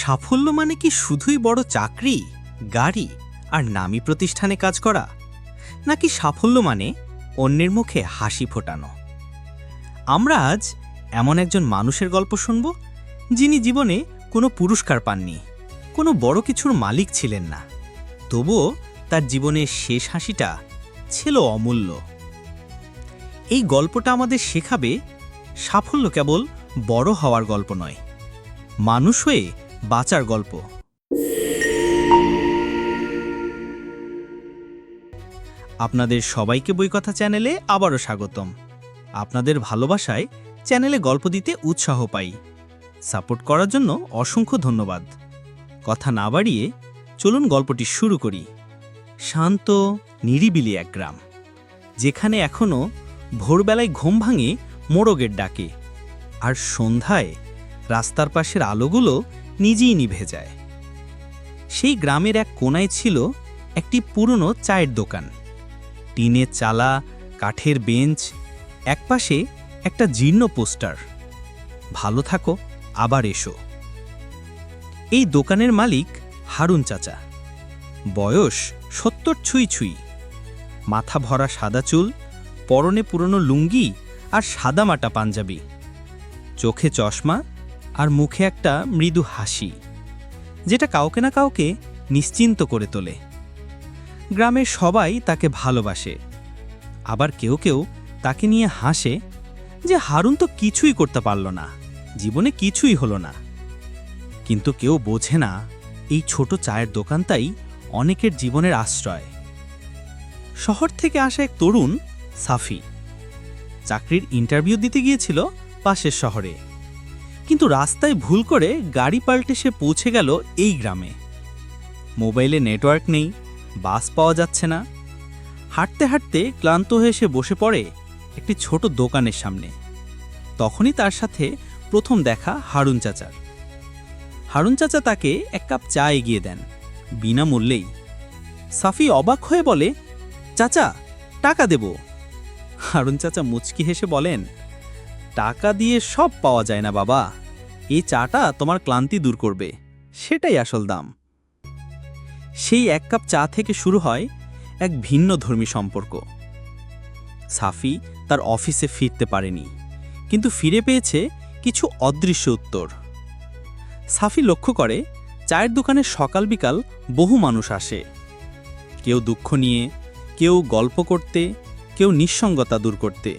সাফল্য মানে কি শুধুই বড় চাকরি, গাড়ি আর নামি প্রতিষ্ঠানে কাজ করা? নাকি সাফল্য মানে অন্যের মুখে হাসি ফোটানো? আমরা আজ এমন একজন মানুষের গল্প শুনব, যিনি জীবনে কোনো পুরস্কার পাননি, কোনো বড় কিছুর মালিক ছিলেন না। তবুও তার জীবনের শেষ হাসিটা ছিল অমূল্য। এই গল্পটা আমাদের শেখাবে সাফল্য কেবল বড় হওয়ার গল্প নয়, মানুষ হয়ে বাঁচার গল্প। আপনাদের সবাইকে বইকথা চ্যানেলে আবারও স্বাগতম। আপনাদের ভালোবাসায় চ্যানেলে গল্প দিতে উৎসাহ পাই। সাপোর্ট করার জন্য অসংখ্য ধন্যবাদ। কথা না বাড়িয়ে চলুন গল্পটি শুরু করি। শান্ত, নিরিবিলি এক গ্রাম, যেখানে এখনও ভোরবেলায় ঘুম ভাঙে মোরগের ডাকে। আর সন্ধ্যায় রাস্তার পাশের আলোগুলো নিজেই নিভে যায়। সেই গ্রামের এক কোনায় ছিল একটি পুরনো চায়ের দোকান। টিনের চালা, কাঠের বেঞ্চ, একপাশে একটা জীর্ণ পোস্টার। ভালো থাকো, আবার এসো। এই দোকানের মালিক হারুন চাচা। বয়স সত্তর ছুঁই ছুঁই। মাথা ভরা সাদা চুল, পরনে পুরনো লুঙ্গি আর সাদামাটা পাঞ্জাবি। চোখে চশমা আর মুখে একটা মৃদু হাসি, যেটা কাউকে না কাউকে নিশ্চিন্ত করে তোলে। গ্রামের সবাই তাকে ভালোবাসে, আবার কেউ কেউ তাকে নিয়ে হাসে যে হারুন তো কিছুই করতে পারল না, জীবনে কিছুই হলো না। কিন্তু কেউ বোঝে না, এই ছোট চায়ের দোকানটাই অনেকের জীবনের আশ্রয়। শহর থেকে আসা এক তরুণ, সাফি, চাকরির ইন্টারভিউ দিতে গিয়েছিল পাশের শহরে। কিন্তু রাস্তায় ভুল করে গাড়ি পাল্টে সে পৌঁছে গেল এই গ্রামে। মোবাইলে নেটওয়ার্ক নেই, বাস পাওয়া যাচ্ছে না। হাঁটতে হাঁটতে ক্লান্ত হয়ে সে বসে পড়ে একটি ছোট দোকানের সামনে। তখনই তার সাথে প্রথম দেখা হারুন চাচার। হারুন চাচা তাকে এক কাপ চা এগিয়ে দেন, বিনামূল্যেই। সাফি অবাক হয়ে বলে, চাচা, টাকা দেব। হারুন চাচা মুচকি হেসে বলেন, টাকা দিয়ে সব পাওয়া যায় না বাবা। এই চাটা তোমার ক্লান্তি দূর করবে। সেটাই আসল দাম। সেই এক কাপ চা থেকে শুরু হয় এক ভিন্ন ধর্মী সম্পর্ক। সাফি তার অফিসে ফিরতে পারেনি, কিন্তু ফিরে পেয়েছে কিছু অদৃশ্য উত্তর। সাফি লক্ষ্য করে, চায়ের দোকানে সকাল বিকাল বহু মানুষ আসে। কেউ দুঃখ নিয়ে, কেউ গল্প করতে, কেউ নিঃসঙ্গতা দূর করতে।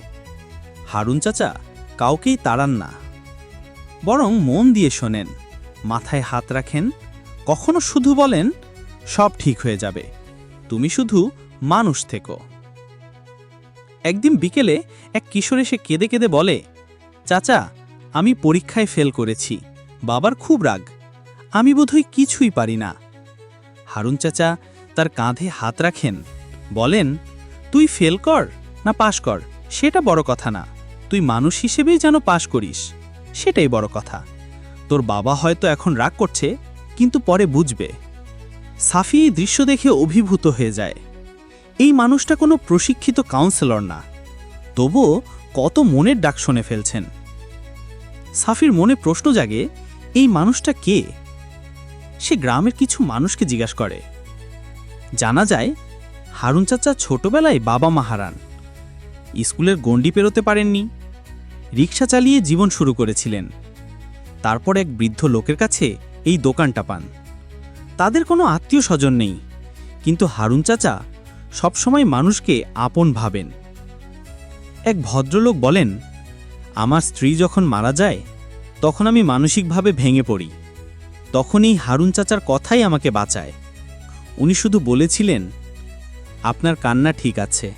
হারুন চাচা কাউকেই তাড়ান না। বরং মন দিয়ে শোনেন, মাথায় হাত রাখেন, কখনো শুধু বলেন, সব ঠিক হয়ে যাবে, তুমি শুধু মানুষ থেকো। একদিন বিকেলে এক কিশোর এসে কেঁদে কেঁদে বলে, চাচা, আমি পরীক্ষায় ফেল করেছি, বাবার খুব রাগ, আমি বোধহয় কিছুই পারি না। হারুন চাচা, তার কাঁধে হাত রাখেন, বলেন, তুই ফেল কর না পাশ কর, সেটা বড় কথা না, তুই মানুষ হিসেবেই যেন পাশ করিস। সেটাই বড় কথা। তোর বাবা হয়তো এখন রাগ করছে, কিন্তু পরে বুঝবে। সাফি এই দৃশ্য দেখে অভিভূত হয়ে যায়। এই মানুষটা কোনো প্রশিক্ষিত কাউন্সেলর না। তবুও কত মনের ডাক শুনে ফেলছেন। সাফির মনে প্রশ্ন জাগে, এই মানুষটা কে? সে গ্রামের কিছু মানুষকে জিজ্ঞাসা করে। জানা যায়, হারুন চাচা ছোটবেলায় বাবা মা হারান। স্কুলের গণ্ডি পেরোতে পারেননি। রিক্সা চালিয়ে জীবন শুরু করেছিলেন। তারপর এক বৃদ্ধ লোকের কাছে এই দোকানটা পান। তাদের কোনো আত্মীয় স্বজন নেই, কিন্তু হারুন চাচা সবসময় মানুষকে আপন ভাবেন। এক ভদ্রলোক বলেন, আমার স্ত্রী যখন মারা যায়, তখন আমি মানসিকভাবে ভেঙে পড়ি। তখন এই হারুন চাচার কথাই আমাকে বাঁচায়। উনি শুধু বলেছিলেন, আপনার কান্না ঠিক আছে,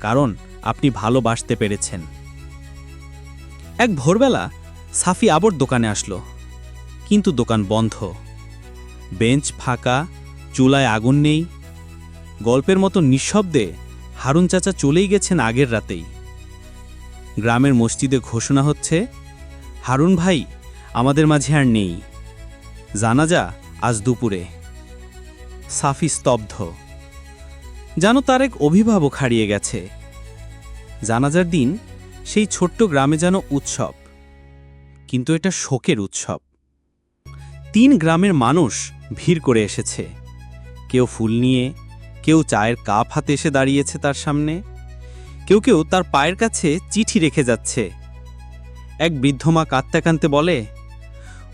কারণ আপনি ভালোবাসতে পেরেছেন এক ভোরবেলা সাফি আবর দোকানে আসলো। কিন্তু দোকান বন্ধ। বেঞ্চ ফাঁকা, চুলায় আগুন নেই। গল্পের মতো নিঃশব্দে হারুন চাচা চলেই গেছেন আগের রাতেই। গ্রামের মসজিদে ঘোষণা হচ্ছে, হারুন ভাই, আমাদের মাঝে আর নেই। জানাজা আজ দুপুরে। সাফি স্তব্ধ। যেন তার এক অভিভাবক হারিয়ে গেছে। জানাজার দিন সেই ছোট্ট গ্রামে যেন উৎসব। কিন্তু এটা শোকের উৎসব। তিন গ্রামের মানুষ ভিড় করে এসেছে। কেউ ফুল নিয়ে, কেউ চায়ের কাপ হাতে এসে দাঁড়িয়েছে তার সামনে। কেউ কেউ তার পায়ের কাছে চিঠি রেখে যাচ্ছে। এক বৃদ্ধ মা কাঁদতে কাঁদতে বলে,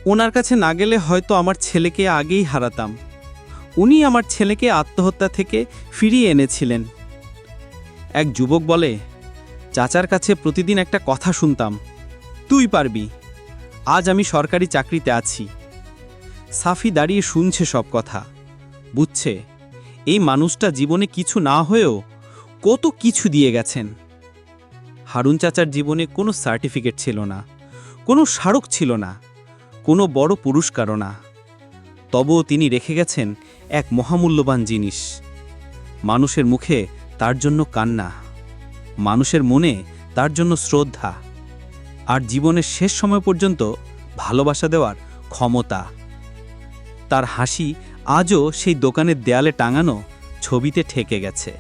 ওনার কাছে না গেলে হয়তো আমার ছেলেকে আগেই হারাতাম। উনি আমার ছেলেকে আত্মহত্যা থেকে ফিরিয়ে এনেছিলেন। এক যুবক বলে চাচার কাছে প্রতিদিন একটা কথা শুনতাম। তুই পারবি। আজ আমি সরকারি চাকরিতে আছি। সাফি দাঁড়িয়ে শুনছে সব কথা। বুঝছে, এই মানুষটা জীবনে কিছু না হয়েও কত কিছু দিয়ে গেছেন। হারুন চাচার জীবনে কোনো সার্টিফিকেট ছিল না, কোনো স্মারক ছিল না, কোনো বড় পুরস্কারও না। তবুও তিনি রেখে গেছেন এক মহামূল্যবান জিনিস। মানুষের মুখে তার জন্য কান্না। মানুষের মনে তার জন্য শ্রদ্ধা আর জীবনের শেষ সময় পর্যন্ত ভালোবাসা দেওয়ার ক্ষমতা। তার হাসি আজও সেই দোকানের দেয়ালে টাঙানো ছবিতে ঠেকে গেছে।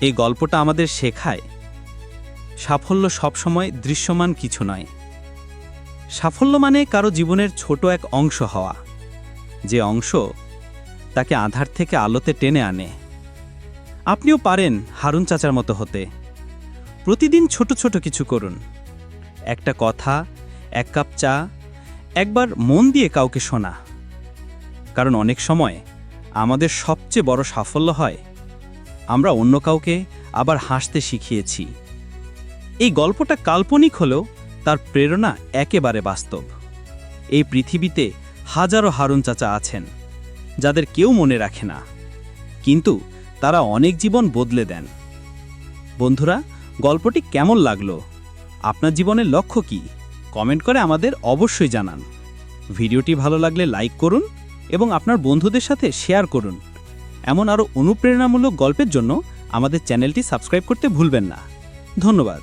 এই গল্পটা আমাদের শেখায়, সাফল্য সবসময় দৃশ্যমান কিছু নয়। সাফল্য মানে কারও জীবনের ছোট এক অংশ হওয়া। যে অংশ তাকে আধার থেকে আলোতে টেনে আনে। আপনিও পারেন হারুন চাচার মতো হতে। প্রতিদিন ছোট ছোট কিছু করুন। একটা কথা, এক কাপ চা, একবার মন দিয়ে কাউকে শোনা। কারণ অনেক সময় আমাদের সবচেয়ে বড় সাফল্য হয়, আমরা অন্য কাউকে আবার হাসতে শিখিয়েছি। এই গল্পটা কাল্পনিক হলেও তার প্রেরণা একেবারে বাস্তব। এই পৃথিবীতে হাজারো হারুন চাচা আছেন, যাদের কেউ মনে রাখে না। কিন্তু তারা অনেক জীবন বদলে দেন। বন্ধুরা, গল্পটি কেমন লাগল? আপনার জীবনের লক্ষ্য কি? কমেন্ট করে আমাদের অবশ্যই জানান। ভিডিওটি ভালো লাগলে লাইক করুন এবং আপনার বন্ধুদের সাথে শেয়ার করুন। এমন আরও অনুপ্রেরণামূলক গল্পের জন্য আমাদের চ্যানেলটি সাবস্ক্রাইব করতে ভুলবেন না। ধন্যবাদ।